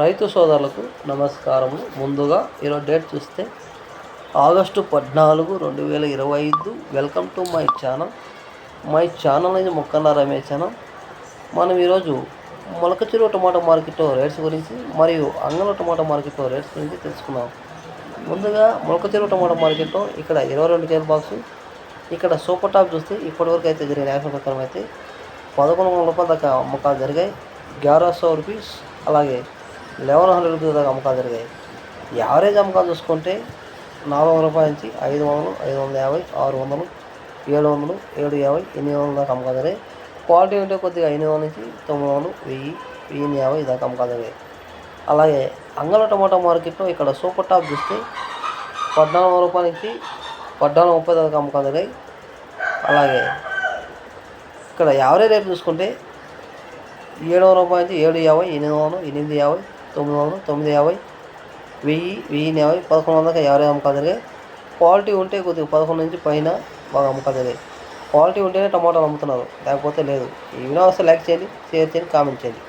రైతు సోదరులకు నమస్కారములు ముందుగా ఈరోజు డేట్ చూస్తే ఆగస్టు పద్నాలుగు రెండు వేల ఇరవై ఐదు. Welcome to my channel. My channel అనేది మొక్కన్న రమేష్ ఛానల్. మనం ఈరోజు మొలక చెరువు టమాటా మార్కెట్లో రేట్స్ గురించి మరియు అంగళ టమాటా మార్కెట్లో రేట్స్ గురించి తెలుసుకున్నాం ముందుగా మొలక చెరువు టమాటా మార్కెట్లో ఇక్కడ ఇరవై రెండు కేజీ బాక్సు ఇక్కడ సూపర్ టాప్ చూస్తే ఇప్పటివరకు అయితే జరిగిన యాక్షన్ ప్రకారం అయితే పదకొండు వందల రూపాయల దాకా అమ్మకాలు జరిగాయి. గ్యారా సో రూపీస్ అలాగే లెవెన్ హండ్రెడ్ రూపీస్ దాకా అమ్మకాలు జరిగాయి. యావరేజ్ అమ్మకాలు చూసుకుంటే నాలుగు వందల రూపాయల నుంచి ఐదు వందలు ఐదు వందల యాభై ఆరు వందలు ఏడు వందలు ఏడు యాభై ఎనిమిది వందల దాకా అమ్మకాలు జరిగాయి. క్వాలిటీ ఉంటే కొద్దిగా ఎనిమిది వందల నుంచి తొమ్మిది వందలు వెయ్యి వెయ్యి యాభై దాకా అమ్మకాలు జరిగాయి. అలాగే అంగళ టమాటా మార్కెట్లో ఇక్కడ సూపర్ టాప్ చూస్తే పద్నాలుగు వందల రూపాయల నుంచి పద్నాలుగు ముప్పై దాకా అమ్మకాలు జరిగాయి. అలాగే ఇక్కడ యావరేజ్ రేట్ చూసుకుంటే ఏడు వందల రూపాయల నుంచి ఏడు యాభై ఎనిమిది వందలు ఎనిమిది యాభై తొమ్మిది వందలు తొమ్మిది యాభై వెయ్యి వెయ్యి యాభై పదకొండు వందలకి యాభై యావరేజ్ అమ్మకాలు జరిగాయి. క్వాలిటీ ఉంటే కొద్దిగా పదకొండు నుంచి పైన బాగా అమ్మకాలు జరిగాయి. క్వాలిటీ ఉంటేనే టమాటాలు అమ్ముతున్నారు లేకపోతే లేదు. ఈ వినా వస్తే లైక్ చేయండి షేర్ చేయండి కామెంట్ చేయండి.